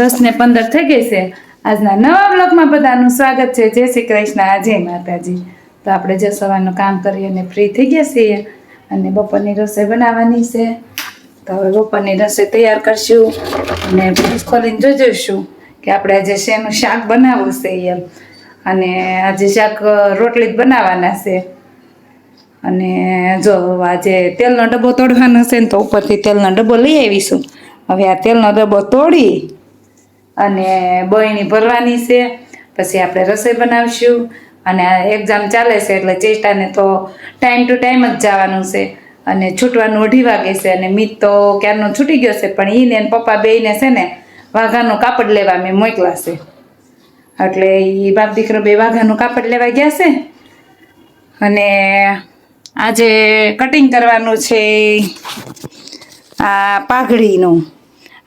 દસ ને પંદર થઈ ગઈ છે આજના નવા બ્લોગમાં બધાનું સ્વાગત છે. જય શ્રી કૃષ્ણ. જય માતાજી. તો આપણે જે સવારનું કામ કરી અને ફ્રી થઈ ગયા છીએ અને બપોરની રસોઈ બનાવવાની છે. તો હવે બપોરની રસોઈ તૈયાર કરશું અને ખોલીને જોઈશું કે આપણે આજે શેનું શાક બનાવવું છે એમ. અને આજે શાક રોટલી જ બનાવવાના છે. અને જો આજે તેલનો ડબ્બો તોડવાનો છે ને તો ઉપરથી તેલનો ડબ્બો લઈ આવીશું. હવે આ તેલનો ડબ્બો તોડી અને બહેણી ભરવાની છે. પછી આપણે રસોઈ બનાવશું. અને એક્ઝામ ચાલે છે એટલે ચેષ્ટાને તો ટાઈમ ટુ ટાઈમ જ જવાનું છે. અને છૂટવાનું અઢી વાગે છે અને મિત તો ક્યારનો છૂટી ગયો છે, પણ એને ને પપ્પા બેને છે ને વાઘાનું કાપડ લેવા મેં મોકલા છે. એટલે એ બાપ દીકરો બે વાઘાનું કાપડ લેવા ગયા છે. અને આજે કટિંગ કરવાનું છે આ પાઘડીનું.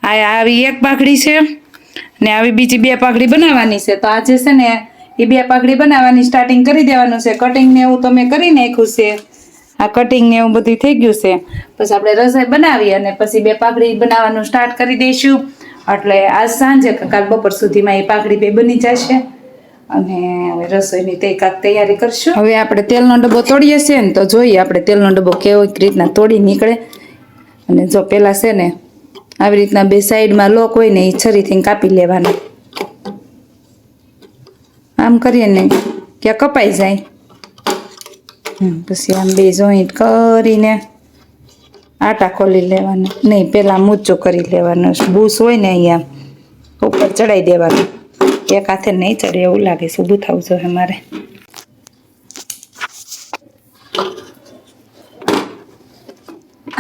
આ આવી એક પાઘડી છે. ને આવી બીજી બે પાઘડી બનાવવાની છે. તો આજે છે ને એ બે પાઘડી બનાવવાની સ્ટાર્ટિંગ કરી દેવાનું છે. કટિંગ ને એવું તો મેં કરી નાખ્યું છે. આ કટિંગ ને એવું બધું થઈ ગયું છે. પછી આપણે રસોઈ બનાવી અને પછી બે પાઘડી બનાવવાનું સ્ટાર્ટ કરી દઈશું. એટલે આજ સાંજે કાલ બપોર સુધીમાં એ પાઘડી બે બની જશે. અને હવે રસોઈની તે કાંક તૈયારી કરશું. હવે આપણે તેલનો ડબ્બો તોડીએ છીએ ને તો જોઈએ આપણે તેલનો ડબ્બો કેવો રીતના તોડી નીકળે. અને જો પહેલાં છે ને આવી રીતના બે સાઈડમાં લોક હોય ને એ છરીથી કાપી લેવાનો. આમ કરીએ ને ક્યાં કપાઈ જાય. પછી આમ બે જોઈન્ટ કરીને આટા ખોલી લેવાનું. નહીં પહેલાં મૂચો કરી લેવાનો. બૂસ હોય ને અહીંયા, ઉપર ચડાવી દેવાનું. એક હાથે નહીં ચડે, એવું લાગે છે. ઊભું થવું જોઈએ મારે.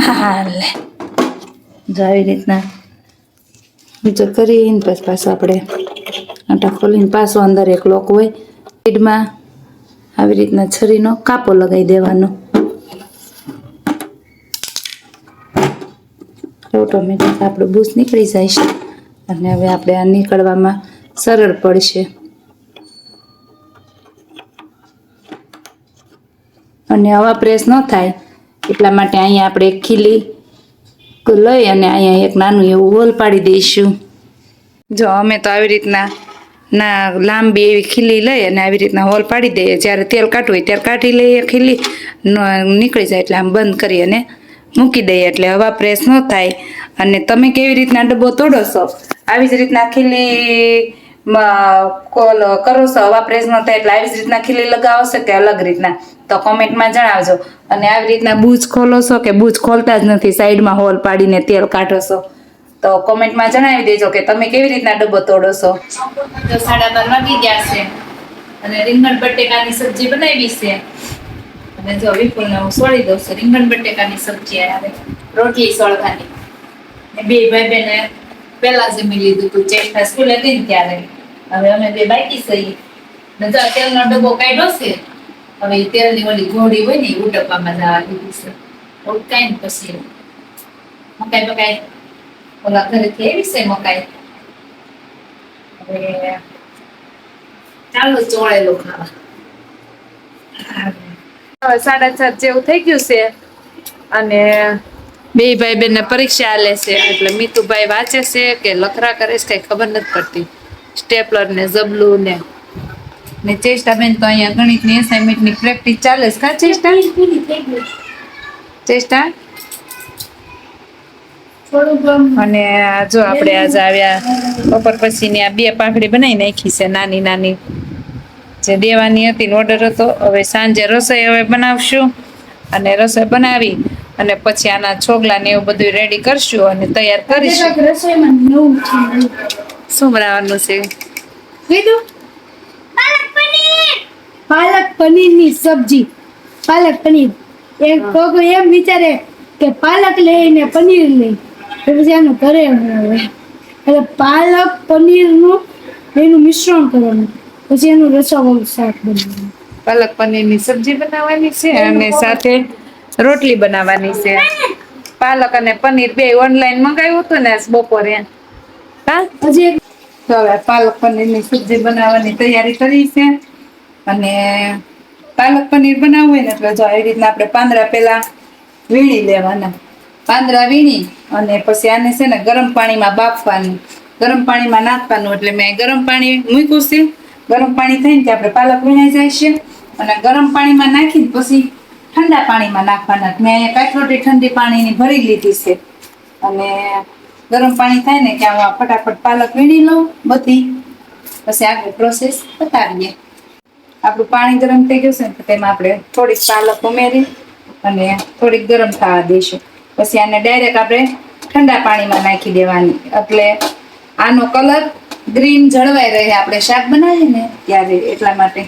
હા લે આવી રીતના બીજો કરીને પછી પાછું આપણે આટા ખોલીને પાછો અંદર એક લોક હોય સાઈડમાં આવી રીતના છરીનો કાપો લગાવી દેવાનો. ઓટોમેટિક આપણું બૂસ નીકળી જાય છે અને હવે આપણે આ નીકળવામાં સરળ પડશે. અને હવા પ્રેસ ન થાય એટલા માટે અહીંયા આપણે એક ખીલી લઈ અને અહીંયા એક નાનું એવું હોલ પાડી દઈશું. જો અમે તો આવી રીતના ના લાંબી એવી ખીલી લઈ અને આવી રીતના હોલ પાડી દઈએ. જ્યારે તેલ કાઢવું હોય ત્યારે કાઢી લઈએ ખીલી નીકળી જાય એટલે આમ બંધ કરી અને મૂકી દઈએ. એટલે હવા પ્રેસ ન થાય. અને તમે કેવી રીતના ડબ્બો તોડો છો? આવી જ રીતના ખીલી કરો છો હવા પ્રેસ ન થાય એટલે આવી જ રીતના ખીલી લગાવશે કે અલગ રીતના? તો કોમેન્ટમાં જણાવજો. અને આવી રીતના બૂજ ખોલો છો કે બૂજ ખોલતા જ નથી? સાઈડમાં હોલ પાડીને તેલ કાઢો છો. તો કોમેન્ટમાં જણાવી દેજો કે તમે કેવી રીતના ડબ્બો તોડો છો? તો સાડા બાર વાગી ગયા છે. અને રીંગણ બટેકાની સબ્જી બનાવી છે. અને જો વિપુલને હું સોળી દઉં છું. રીંગણ બટેકાની સબ્જી આવે. રોટલી સોળવાની. બે ભાઈ બેને પહેલા જમી લીધું તું ચેષ્ટા સ્કૂલે ગઈ ત્યારે. હવે અમે બે બાકી સહી ને જો ડબ્બો કાઢ્યો છે. હવે તેલની ઓલી ઘોડી હોય ને એ ઉડકવામાં જવા દીધી છે. ઉડકાય ને પછી. મકાઈ મકાઈ ઓલા ઘરેથી એવી છે મકાઈ. હવે ચાલો ચોળેલું ખાવા. સાડા સાત જેવું થઈ ગયું છે. અને બે ભાઈ બેન પરીક્ષા આલે એટલે મીતુભાઈ વાંચે છે કે લખરા કરે છે, કઈ ખબર નથી પડતી. સ્ટેપલર ને જબલું ને. ને ચેષ્ટા બેન તો અહીંયા ગણિતની એસાઇનમેન્ટની પ્રેક્ટિસ ચાલે છે. કા ચેષ્ટા? ચેષ્ટા? અને જો આપણે આજે આવ્યા, બપોર પછીની આ બે પાંખડી બનાવી નાખી છે, નાની નાની. જે દેવાની હતી ઓર્ડર હતો, હવે સાંજે રસોઈ હવે બનાવશું. અને રસોઈ બનાવી અને પછી આના છોગલા ને એવું બધું રેડી કરશું અને તૈયાર કરીશું. રસોઈમાં નવું શું બનાવવાનું છે? કીધું? પાલક પનીરની સબ્જી. પાલક પનીર. એક કોક એમ વિચારે કે પાલક લઈને પનીર લઈ પછી આનું કરે હું હવે એટલે પાલક પનીરનું એનું મિશ્રણ કરવાનું. પછી એનું રસાવાળું શાક બનાવવાનું. પાલક પનીરની સબ્જી બનાવવાની છે અને સાથે રોટલી બનાવવાની છે. પાલક અને પનીર બે ઓનલાઈન મંગાવ્યું હતું ને બપોરે. હા? હજી તો હવે પાલક પનીરની સબ્જી બનાવવાની તૈયારી કરી છે. અને પાલક પનીર બનાવવું હોય ને એટલે જો આવી રીતના આપણે પાંદડા પેલા વીણી લેવાના. પાંદડા વીણી અને પછી આને છે ને ગરમ પાણીમાં બાફવાનું. ગરમ પાણીમાં નાખવાનું એટલે મેં ગરમ પાણી મૂક્યું છે. ગરમ પાણી થઈને આપણે પાલક વીણાઈ જાય છે. અને ગરમ પાણીમાં નાખીને પછી ઠંડા પાણીમાં નાખવાના. મેં અહીંયા કાઠરોટી ઠંડી પાણીની ભરી લીધી છે. અને ગરમ પાણી થાય ને કે હું ફટાફટ પાલક વીણી લઉં, બધી. પછી આગળ પ્રોસેસ બતાવીએ આપણું પાણી ગરમ થઈ ગયું છે ને તેમાં આપણે થોડીક પાલક ઉમેરી અને થોડીક ગરમ થવા દઈશું. પછી આને ડાયરેક્ટ આપણે ઠંડા પાણીમાં નાખી દેવાની. એટલે આનો કલર ગ્રીન જળવાઈ રહે. આપણે શાક બનાવીએ ને, ત્યારે એટલા માટે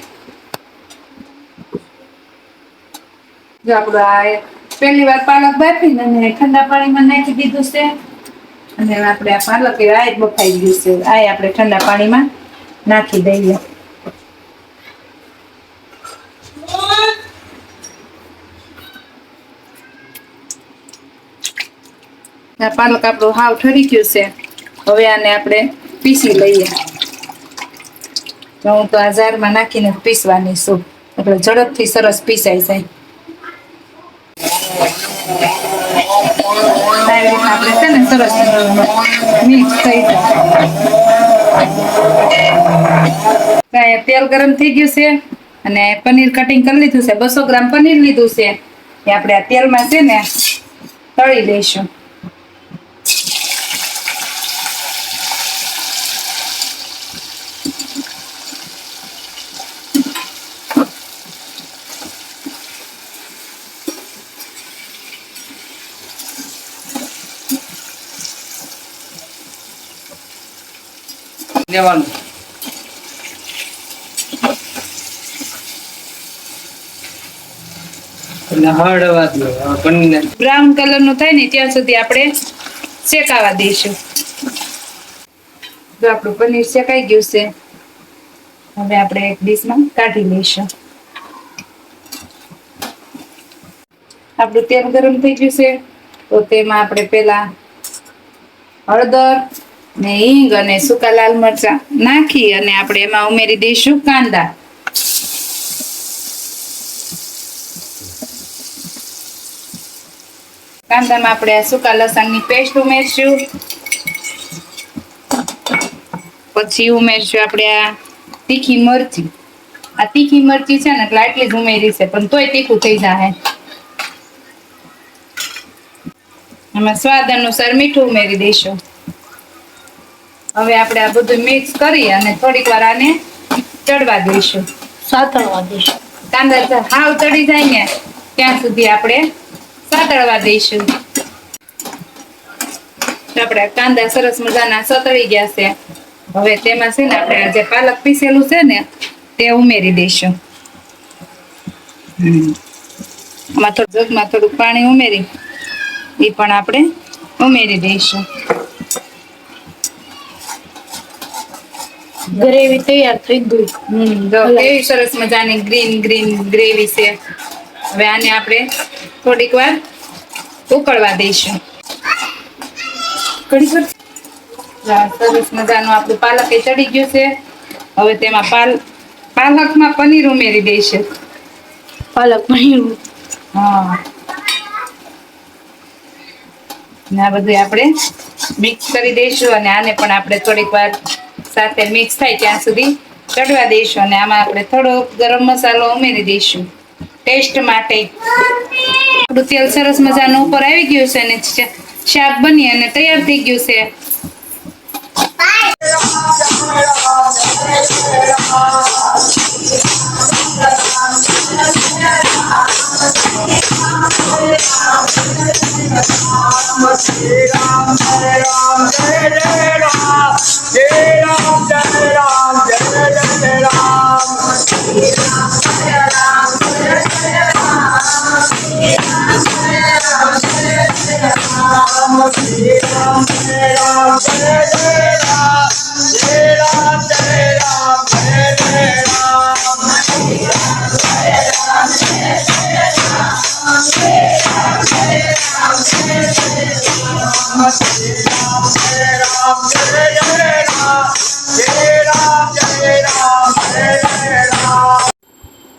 જો આ વાર પાલક બાફીને અને ઠંડા પાણીમાં નાખી દીધું છે. અને આપણે આ પાલક એ આ બફાઈ ગયું છે. આ આપણે ઠંડા પાણીમાં નાખી દઈએ. આ પાલક આપણું હાવ ઠરી ગયું છે. હવે આને આપણે પીસી લઈએ. હું તો આ જારમાં નાખીને પીસવાની છું. એટલે ઝડપથી સરસ પીસાઈ જાય. તેલ ગરમ થઈ ગયું છે અને પનીર કટિંગ કરી લીધું છે. બસો ગ્રામ પનીર લીધું છે. એ આપણે આ તેલમાં છે ને તળી દઈશું લેવાનું. બ્રાઉન કલરનું થાય ને ત્યાં સુધી આપણે શેકાવા દઈશું. તો આપણું પનીર શેકાઈ ગયું છે, હવે આપણે એક ડીશમાં કાઢી લઈશું. આપણું તેલ ગરમ થઈ ગયું છે, તો તેમાં આપણે પેલા હળદર ને હિંગ અને સૂકા લાલ મરચા નાખી અને આપણે એમાં ઉમેરી દઈશું કાંદા. કાંદામાં આપણે સૂકા લસણની પેસ્ટ ઉમેરશું. પછી ઉમેરશું આપણે આ તીખી મરચી. આ તીખી મરચી છે ને, એટલે આટલી જ ઉમેરી છે, પણ તોય તીખું થઈ જાય એમાં સ્વાદ અનુસાર મીઠું ઉમેરી દઈશું. હવે આપણે આ બધું મિક્સ કરી અને થોડીક વાર આને ચડવા દઈશું. સાતળવા દઈશું. કાંદા હાવ ચડી જાય ને ત્યાં સુધી આપણે સાતળવા દઈશું. આપણે કાંદા સરસ મજાના સતળી ગયા છે. હવે તેમાં છે ને આપણે જે પાલક પીસેલું છે ને તે ઉમેરી દઈશું. આમાં થોડું જગમાં થોડુંક પાણી ઉમેરી એ પણ આપણે ઉમેરી દઈશું. ગ્રેવી તૈયાર થઈ ગઈ. કેવી સરસ મજાની ગ્રીન ગ્રીન ગ્રેવી છે. હવે આને આપણે થોડીક વાર ઉકળવા દઈશું. સરસ મજાનું આપણું પાલક એ ચડી ગયું છે. હવે તેમાં પાલ પાલકમાં પનીર ઉમેરી દઈશું. પાલક પનીર હા. ને આ બધું આપણે મિક્સ કરી દઈશું અને આને પણ આપણે થોડીક વાર સાથે મિક્સ થાય ત્યાં સુધી ચડવા દઈશું અને આમાં આપણે થોડો ગરમ મસાલો ઉમેરી દઈશું. ટેસ્ટ માટે. આપણું તેલ સરસ મજાનું ઉપર આવી ગયું છે અને શાક બની અને તૈયાર થઈ ગયું છે. Jai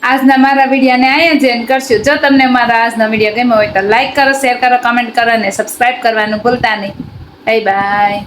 આજના મારા વિડીયાને અહીંયા જ end કરશું. જો તમને મારા આજનો વીડિયો ગમ્યો હોય તો લાઇક કરો શેર કરો કમેન્ટ કરો અને સબસ્ક્રાઈબ કરવાનું ભૂલતા નહીં. Bye bye